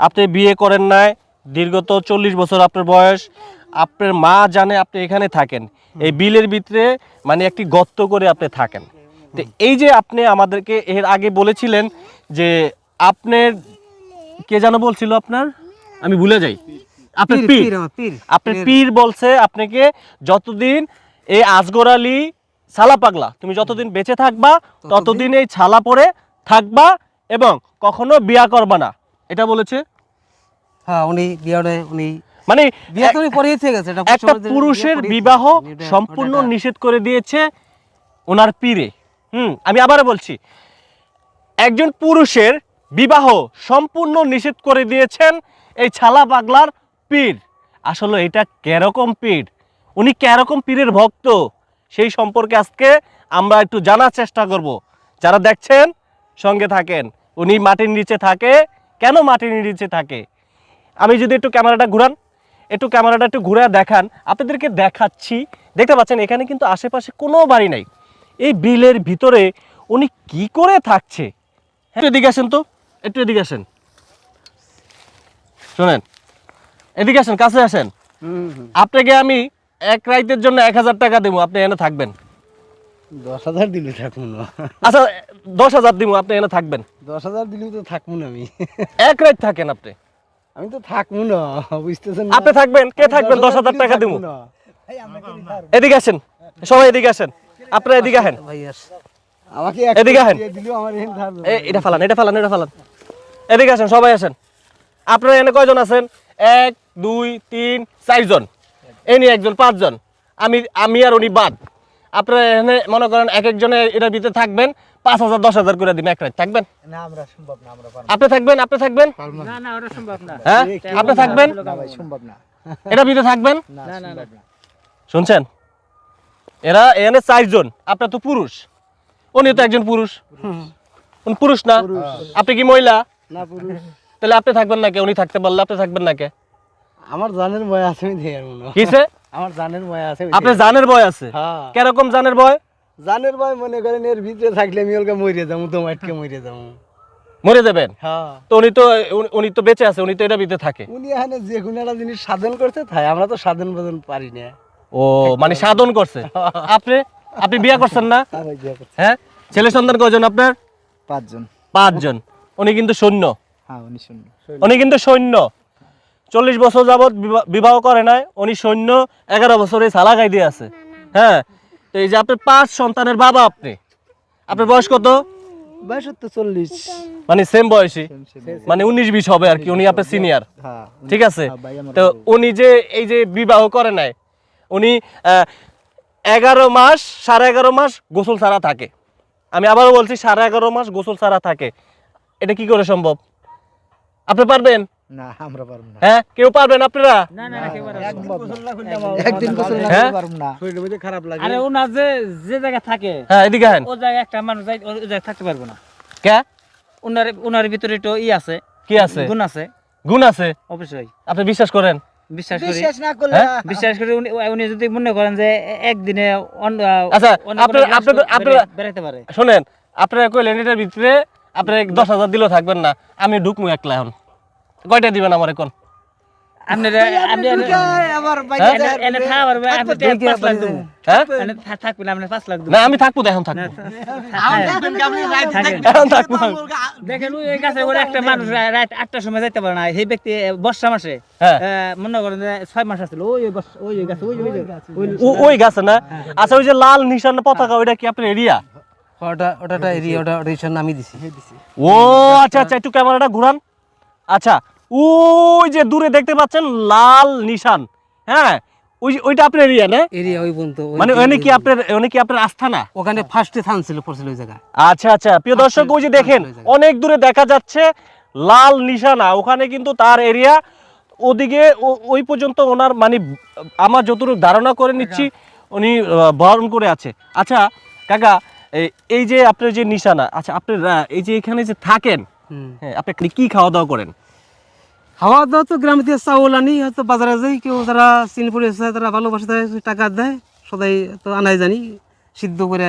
আপনি বিয়ে করেন নাই দীর্ঘত চল্লিশ বছর আপনার বয়স আপনার মা জানে আপনি এখানে থাকেন। এই বিলের ভিতরে মানে একটি গর্ত করে আপনি থাকেন। তো এই যে আপনি আমাদেরকে এর আগে বলেছিলেন যে আপনার কে যেন বলছিল আপনার? আমি ভুলে যাই। আপনার পীর, পীর। পীর আপনার পীর বলছে আপনাকে যতদিন এই আজগর আলী ছালা পাগলা তুমি যতদিন বেঁচে থাকবা ততদিন এই ছালা পরে থাকবা এবং কখনো বিয়া করবা না। এটা বলেছে? হ্যাঁ উনি বিয়ারে উনি মানে গেছে এটা একটা পুরুষের বিবাহ সম্পূর্ণ নিষেধ করে দিয়েছে ওনার পীরে। হুম আমি আবারও বলছি একজন পুরুষের বিবাহ সম্পূর্ণ নিষেধ করে দিয়েছেন এই ছালা পাগলার পীর। আসলে এটা কেরকম পীর? উনি কেরকম পীরের ভক্ত? সেই সম্পর্কে আজকে আমরা একটু জানার চেষ্টা করব। যারা দেখছেন সঙ্গে থাকেন। উনি মাটির নিচে থাকে কেন মাটির নিচে থাকে? আমি যদি একটু ক্যামেরাটা ঘুরান একটু ক্যামেরাটা একটু ঘুরে দেখান আপনাদেরকে দেখাচ্ছি। দেখতে পাচ্ছেন এখানে কিন্তু আশেপাশে কোনো বাড়ি নাই। এই বিলের ভিতরে উনি কি করে থাকছে? একটু এদিকে আসেন তো একটু এদিকে আসেন। শোনেন এদিকে আসেন কাছে আসেন। আপনাকে আমি এক রাইতের জন্য এক হাজার টাকা দেবো আপনি এনে থাকবেন। দশ হাজার দিলে থাকব না আচ্ছা দশ হাজার দিব আপনি এনে থাকবেন। দশ হাজার দিলেও তো থাকব না আমি। এক রাইত থাকেন আপনি। আমি তো থাকব না বুঝতেছেন আপনি থাকবেন কে থাকবেন? দশ হাজার দিলেও টাকা দিব থাকব না। এদিকে আসেন সবাই এদিকে আসেন। আপনারা এদিকে আসেন। ভাই আস। আমাকে এক এদিকে এখানে এটা ফালান এটা ফালান এটা ফালান। এদিকে আসেন সবাই আসেন। আপনারা এনে কয়জন আছেন? এক দুই তিন চারজন। এ নিয়ে একজন পাঁচজন। আমি আমি আর উনি বাদ। আপনারা এখানে মনে করেন এক একজনে এটার ভিতরে থাকবেন পাঁচ হাজার দশ হাজার করে দিন এক রাত। থাকবেন? না আমরা সম্ভব না আমরা পারব আপনি থাকবেন? আপনি থাকবেন? না। না ওটা সম্ভব না। হ্যাঁ? আপনি থাকবেন? না ভাই সম্ভব না। এটার ভিতরে থাকবেন? না না না শুনছেন? এরা এখানে চারজন আপনার তো পুরুষ। উনি তো একজন পুরুষ। উনি পুরুষ না? আপনি কি মহিলা? না পুরুষ। তাহলে আপনি থাকবেন না কে? উনি থাকতে পারলে আপনি থাকবেন না কে? আমার জানের ভয় আছে। কিসে? আমার জানের ভয় আছে আপনার জানের ভয় আছে? হ্যাঁ। কেরকম জানের ভয়? জানের ভয় মনে করেন এর ভিতরে থাকলে আমি ওকে মরে যাব তো মাটকে মরে যাব। মরে যাবেন? হ্যাঁ। তো উনি তো উনি- তো বেঁচে আছে উনি তো এটা ভিতরে থাকে। উনি এখানে যে কোনো একটা জিনিস সাধন করতে থাকে আমরা তো সাধন বাদন পারি না। ও মানে সাধন করছে। আপনি আপনি বিয়ে করছেন না? হ্যাঁ ছেলে সন্তান কয়জন আপনার? পাঁচজন। পাঁচজন। উনি কিন্তু সৈন্য। হ্যাঁ উনি শূন্য উনি কিন্তু সৈন্য। চল্লিশ বছর যাবৎ বিবা- বিবাহ করে নাই উনি সৈন্য এগারো বছরে সালা খাই দিয়ে আছে। হ্যাঁ তো এই যে আপনার পাঁচ সন্তানের বাবা আপনি আপনার বয়স কত? বয়স তো চল্লিশ। মানে সেম বয়সী? মানে উনিশ বিশ হবে আর কি উনি আপনার সিনিয়র হ্যাঁ ঠিক আছে? হ্যাঁ, তো উনি যে এই যে বিবাহ করে নাই উনি এগারো মাস সাড়ে এগারো মাস গোসল ছাড়া থাকে। আমি আবারও বলছি সাড়ে এগারো মাস গোসল ছাড়া থাকে। এটা কি করে সম্ভব? আপনি পারবেন? না আমরা পারব না। হ্যাঁ? কেউ পারবেন আপনারা? না না একদিন গোসল না। হ্যাঁ? করতে পারব না। শরীরের মধ্যে খারাপ লাগে। আরে ওনার যে যে জায়গায় থাকে হ্যাঁ এদিকে হেন ও জায়গায় একটা মানুষ যাই ও জায়গায় থাকতে পারব না। কে? ওনার ওনার ভিতরে একটু ই আছে। কি আছে? গুণ আছে। গুণ আছে? অবশ্যই। আপনি বিশ্বাস করেন? বিশ্বাস করি। বিশ্বাস না করলে হ্যাঁ? বিশ্বাস করে উনি উনি যদি মনে করেন যে একদিনে আচ্ছা, আপনার- পারে। শোনেন আপনারা কইলেন এটার ভিতরে আপনি দশ হাজার দিলেও থাকবেন না। আমি ঢুকমু একলা এখন। কয়টা দিবেন আমার এখন? আপনারা হ্যাঁ? হ্যাঁ? আমি থাকব তো এখন থাকব। আমি। দেখেন ওই গাছে করে একটা মানুষ রাত আটটার সময় যাইতে পারে না। সেই ব্যক্তি বর্ষা মাসে হ্যাঁ। মনে করেন ছয় মাস আসছিল। ওই ওই বর্ষা- ওই গাছে ওই গাছে। না? আচ্ছা ওই যে লাল নিশান পতাকা ওইটা কি আপনার এরিয়া? ওটা ওটা এরিয়া ওটা ওটা ইসার দিছি। ও আচ্ছা আচ্ছা একটু ক্যামেরাটা ঘুরান। আচ্ছা ওই যে দূরে দেখতে পাচ্ছেন লাল নিশান। হ্যাঁ ওই ওইটা আপনার এরিয়া না? এরিয়া ওই পর্যন্ত মানে ওখানে কি আপনার ওখানে কি আপনার আস্থা না? ওখানে ফার্স্টে থান ছিল পড়ছিল ওই জায়গায়। আচ্ছা আচ্ছা প্রিয় দর্শক ওই যে দেখেন অনেক দূরে দেখা যাচ্ছে লাল নিশানা। ওখানে কিন্তু তার এরিয়া ওদিকে ওই পর্যন্ত ওনার মানে আমার যতটুকু ধারণা করে নিচ্ছি উনি বহন করে আছে। আচ্ছা কাকা এই- এই যে আপনার যে নিশানা আচ্ছা আপনার আহ, এই যে এখানে যে থাকেন। হ্যাঁ আপনি কি খাওয়া দাওয়া করেন? খাওয়া দাওয়া তো গ্রামে দিয়ে চাউল আনি হয়তো বাজারে যাই কেউ যারা সিনপুরে এসে তারা ভালোবাসে তারা টাকা দেয় সদাই তো আনাই জানি সিদ্ধ করে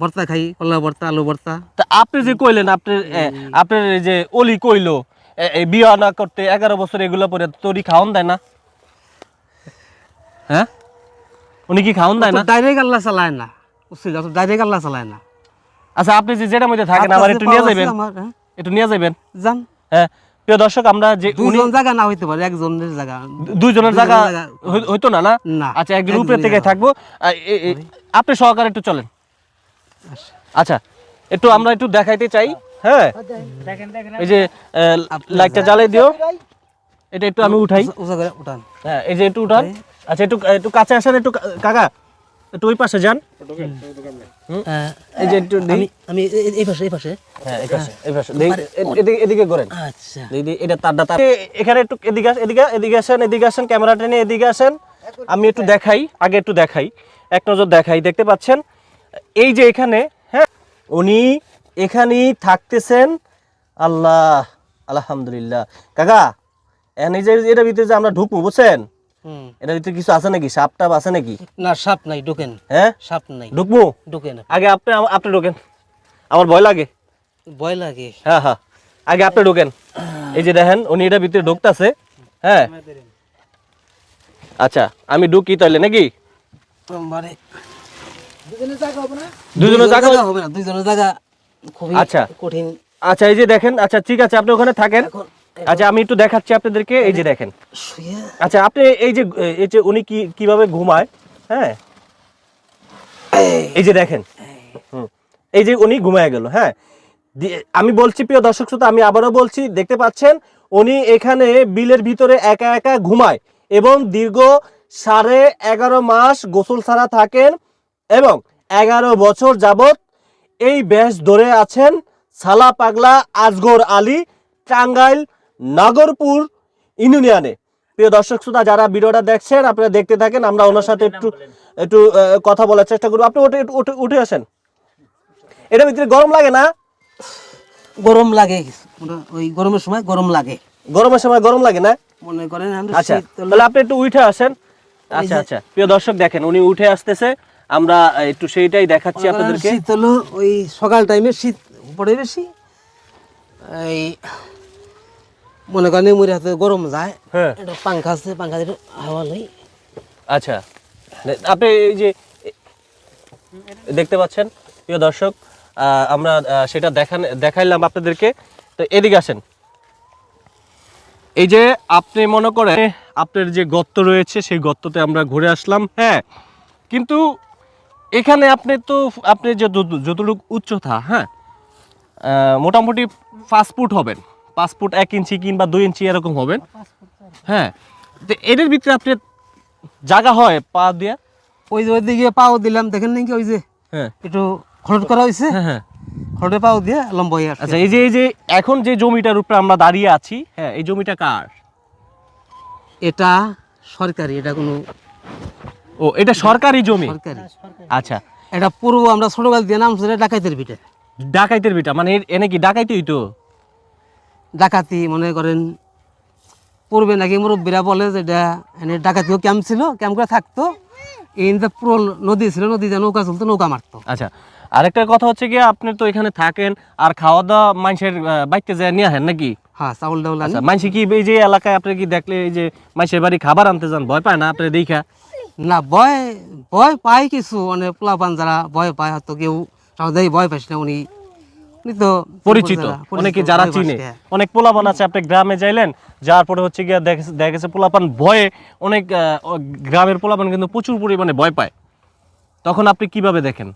ভর্তা খাই কলা ভর্তা আলু ভর্তা। তা আপনি যে কইলেন আপনার আহ, আপনার এই যে অলি কইলো বিয়ে না করতে এগারো বছর এগুলো পরে তরি খাওয়ান দেয় না? হ্যাঁ? উনি কি খাওয়ান দেয় না? ডাইরেক্ট আল্লাহ চালায় না। বুঝছি ডাইরেক্ট আল্লাহ চালায় না। আচ্ছা আপনি যে যেটা মধ্যে থাকেন আপনার একটু নিয়ে যাবেন হ্যাঁ? একটু নিয়ে যাবেন যান। হ্যাঁ প্রিয় দর্শক আমরা যে দুইজন জায়গা না হইতে পারে একজনের জায়গা। দুইজনের জায়গা হইতো না না? না, আচ্ছা একজন উপরে থেকে থাকব। আ, এ- এ- আপনি সহকারে একটু চলেন। আচ্ছা একটু আমরা একটু দেখাইতে চাই হ্যাঁ? দেখেন দেখেন এই যে লাইটটা জ্বালাই দিও। এটা একটু আমি উঠাই। উঠান। হ্যাঁ এই যে একটু উঠান। আচ্ছা একটু একটু কাছে আসেন একটু কাকা। একটু ওই পাশে যান। এই যে একটু আমি এই পাশে এই পাশে। হ্যাঁ এই পাশে এই পাশে। এদিকে এদিকে করেন। আচ্ছা। দিদি এটা তারটা তার এখানে একটু এদিকে এদিকে এদিকে আসেন এদিকে আসেন ক্যামেরাটা নিয়ে এদিকে আসেন। আমি একটু দেখাই আগে একটু দেখাই। এক নজর দেখাই দেখতে পাচ্ছেন? এই যে এখানে হ্যাঁ উনি এখানেই থাকতেছেন। আল্লাহ আলহামদুলিল্লাহ। কাকা এখন এই যে এটার ভিতরে যে আমরা ঢুকবো বুঝছেন? এটার ভিতরে কিছু আছে নাকি? সাপ টাপ আছে নাকি? না সাপ নাই ঢোকেন। হ্যাঁ? সাপ নাই। ঢুকবো? ঢোকেন। আগে আপনি আপনি ঢোকেন। আমার ভয় লাগে। ভয় লাগে। হ্যাঁ হ্যাঁ। আগে আপনি ঢোকেন। এই যে দেখেন উনি এটার ভিতরে ঢুকতেছে। হ্যাঁ। আচ্ছা আমি ঢুকি তাহলে নাকি? দুজনের জায়গা জায়গা হবে না। দুইজনের জায়গা খুবই আচ্ছা। কঠিন। আচ্ছা এই যে দেখেন আচ্ছা ঠিক আছে আপনি ওখানে থাকেন। আচ্ছা আমি একটু দেখাচ্ছি আপনাদেরকে এই যে দেখেন। আচ্ছা আপনি এই যে এই যে উনি কি কীভাবে ঘুমায় হ্যাঁ? এই যে দেখেন। এই যে উনি ঘুমায় গেল হ্যাঁ? আমি বলছি প্রিয় দর্শক শ্রোতা আমি আবারও বলছি দেখতে পাচ্ছেন উনি এখানে বিলের ভিতরে একা একা ঘুমায় এবং দীর্ঘ সাড়ে এগারো মাস গোসল ছাড়া থাকেন এবং এগারো বছর যাবত এই বেশ ধরে আছেন সালা পাগলা আজগর আলী টাঙ্গাইল নাগরপুর ইউনিয়নে। প্রিয় দর্শক শ্রোতা যারা ভিডিওটা দেখছেন আপনারা দেখতে থাকেন আমরা ওনার সাথে একটু একটু আহ, কথা বলার চেষ্টা করব। আপনি উঠে উঠে উঠে আসেন। এটা ভিতরে গরম লাগে না? গরম লাগে। মানে ওই গরমের সময় গরম লাগে। গরমের সময় গরম লাগে না? মনে করেন আচ্ছা তাহলে আপনি একটু উঠে আসেন। আচ্ছা আচ্ছা। প্রিয় দর্শক দেখেন উনি উঠে আসতেছে। আমরা একটু সেইটাই দেখাচ্ছি আপনাদেরকে। শীত হলো ওই সকাল টাইমে শীত পড়ে বেশি। এই মনে করেন মুড়ি হাতে গরম যায় হ্যাঁ। এটা পাঙ্খা আছে পাঙ্খা দিয়ে হাওয়া লই আচ্ছা। আপনি এই যে দেখতে পাচ্ছেন প্রিয় দর্শক আমরা সেটা দেখান দেখাইলাম আপনাদেরকে। তো এদিকে আসেন। এই যে আপনি মনে করেন আপনার যে গর্ত রয়েছে সেই গর্ততে আমরা ঘুরে আসলাম হ্যাঁ। কিন্তু এখানে আপনি তো আপনি যে যতটুকু উচ্চতা হ্যাঁ মোটামুটি পাঁচ ফুট হবেন। পাঁচ ফুট এক ইঞ্চি কিংবা দুই ইঞ্চি এরকম হবেন হ্যাঁ তো এদের ভিতরে আপনি জায়গা হয় পা দিয়ে? ওই যে ওইদিকে পাও দিলাম দেখেন নাকি ওই যে হ্যাঁ। একটু খরট করা হয়েছে হ্যাঁ হ্যাঁ। খরটে পাও দিয়ে লম্বা হয়ে আচ্ছা এই যে এই যে এখন যে জমিটার উপরে আমরা দাঁড়িয়ে আছি হ্যাঁ এই জমিটা কার? এটা সরকারি এটা কোনো ও এটা সরকারি জমি? সরকারি। আচ্ছা। এটা পূর্ব আমরা ছোটবেলা দিয়ে নাম ছিল ডাকাইতের পিঠে ডাকাইতের বিটা মানে এনে কি ডাকাইতেই তো? ডাকাতি মনে করেন পূর্বে নাকি মুরব্বীরা বলে যে এটা এনে ডাকাতিও ক্যাম্প ছিল ক্যাম্প করে থাকতো। এই যে পুরো নদী ছিল নদীতে নৌকা চলতো নৌকা মারতো। আচ্ছা আরেকটা কথা হচ্ছে কি আপনি তো এখানে থাকেন আর খাওয়া দাওয়া মানুষের বাইতে যায় নিয়ে আসেন নাকি? হ্যাঁ চাউল ডাউল। আচ্ছা মানুষ কি এই যে এলাকায় আপনি কি দেখলে এই যে মানুষের বাড়ি খাবার আনতে যান ভয় পায় না আপনি দেখা? না ভয় ভয় পায় কিছু মানে পোলাপান যারা ভয় পায় হয়তো কেউ সহজেই ভয় পাইস না উনি। পরিচিত। যারা অনেকে যারা চিনে। হ্যাঁ। অনেক পোলাপান আছে আপনি গ্রামে যাইলেন যার পরে হচ্ছে গিয়ে দেখা গেছে পোলাপান ভয়ে অনেক আহ, গ্রামের পোলাপান কিন্তু প্রচুর পরিমাণে ভয় পায়। তখন আপনি কীভাবে দেখেন?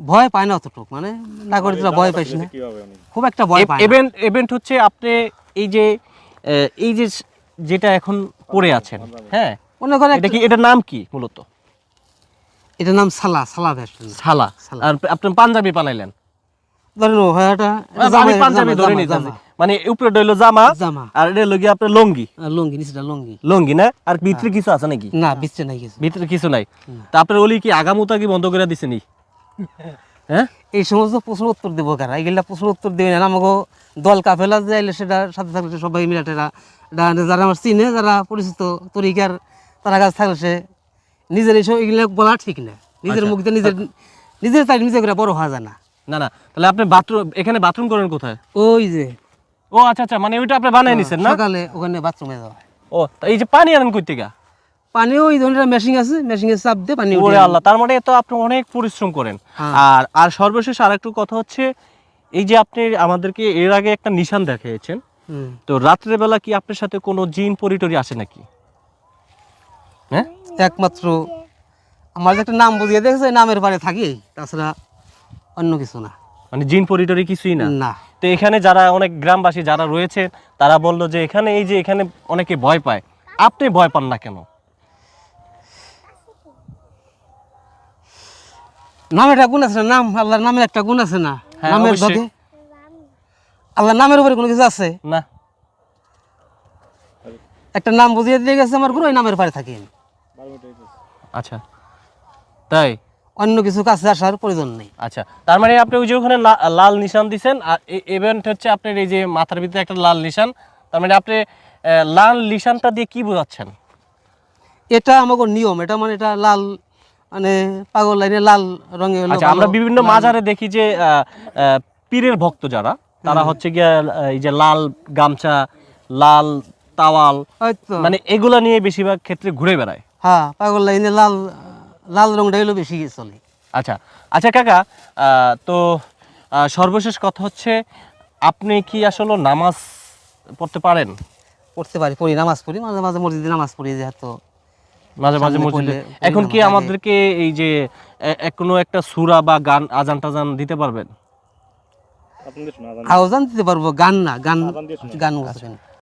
ভয় পায় না অতটুকু মানে নাগরিকরা ভয় পাইস না। খুব একটা ভয় পায় ইভেন্ট ইভেন্ট হচ্ছে আপনি এই যে আহ, এই যে যেটা এখন পড়ে আছেন হ্যাঁ? মনে করেন এটা কি এটার নাম কি মূলত? এটার নাম সালা সালা ভেস্ট ছালা ছালা। আর আপনি পাঞ্জাবি বানাইলেন মানে উপরে হইল জামা জামা। আর এটা হলো আপনার লঙ্গি। আর লুঙ্গি নিচেটা লুঙ্গি। লঙ্গি না? আর ভিতরে কিছু আছে নাকি? না বিচ্ছে নাই কিছু। ভিতরে কিছু নাই। তা আপনার ওলি কি আগামুতা কি বন্ধ করে দিছেনি হ্যাঁ? এই সমস্ত প্রশ্ন উত্তর দেবো কারা? এইগুলা প্রশ্ন উত্তর দেবে না। আমাকে দল কাফেলা যাইলে সেটা সাথে থাকলে সবাই মিলে যারা আমার চিনে যারা পরিচিত তরিকার তারা কাছে থাকলে সে নিজের এইসব এগুলো বলা ঠিক না। নিজের মুখ দিয়ে নিজের নিজের তাই নিজে করে বড় হওয়া যায় না। না না তাহলে আপনি বাথরুম এখানে বাথরুম করেন কোথায়? ওই যে। ও আচ্ছা আচ্ছা মানে ওইটা আপনি বানাই নিছেন না? সকালে ওখানে বাথরুমে যাওয়া। ও তা এই যে পানি আনেন কই থেকে? পানিও ওই ধরনের মেশিন আছে চাপ দিয়ে পানি ওরে আল্লাহ তার মানে তো আপনি অনেক পরিশ্রম করেন। হ্যাঁ। আর আর সর্বশেষ আরেকটু কথা হচ্ছে এই যে আপনি আমাদেরকে এর আগে একটা নিশান দেখিয়েছেন। তো রাত্রে বেলা কি আপনার সাথে কোনো জিন পরিটরি আসে নাকি? হ্যাঁ? একমাত্র আমার একটা নাম বুঝিয়ে দেখছে নামের বারে থাকি তাছাড়া অন্য কিছু না। মানে জিন পরিটরি কিছুই না? না। তো এখানে যারা অনেক গ্রামবাসী যারা রয়েছে তারা বলল যে এখানে এই যে এখানে অনেকে ভয় পায়। আপনি ভয় পান না কেন? নামের একটা গুণ আছে না? নাম আল্লাহর নামের একটা গুণ আছে না? হ্যাঁ, নামের। বাদে আল্লাহর নামের উপরে কোনো কিছু আছে? না। একটা নাম বুঝিয়ে দিয়ে গেছে আমার গুরু ওই নামের পারে থাকি আচ্ছা। তাই? অন্য কিছু কাছে আসার প্রয়োজন নেই। আচ্ছা তার মানে আপনি ওই যে ওখানে লাল নিশান দিচ্ছেন আর ইভেন্ট হচ্ছে আপনার এই যে মাথার ভিতরে একটা লাল নিশান। তার মানে আপনি লাল নিশানটা দিয়ে কি বোঝাচ্ছেন? এটা আমাকে নিয়ম এটা মানে এটা লাল মানে পাগল লাইনে লাল রঙে আচ্ছা আমরা বিভিন্ন মাজারে দেখি যে পীরের ভক্ত যারা তারা হচ্ছে গিয়ে এই যে লাল গামছা লাল তাওয়াল মানে এগুলা নিয়ে বেশিরভাগ ক্ষেত্রে ঘুরে বেড়ায়। হ্যাঁ পাগল লাইনে লাল লাল রংটা হলো বেশি চলে আচ্ছা আচ্ছা কাকা তো সর্বশেষ কথা হচ্ছে আপনি কি আসলে নামাজ পড়তে পারেন? পড়তে পারি পড়ি নামাজ পড়ি মাঝে মাঝে মসজিদে নামাজ পড়ি যেহেতু মাঝে মাঝে মসজিদে এখন কি। আমাদেরকে এই যে কোনো একটা সুরা বা গান আজান টাজান দিতে পারবেন? আওয়াজান দিতে পারব গান না গান গান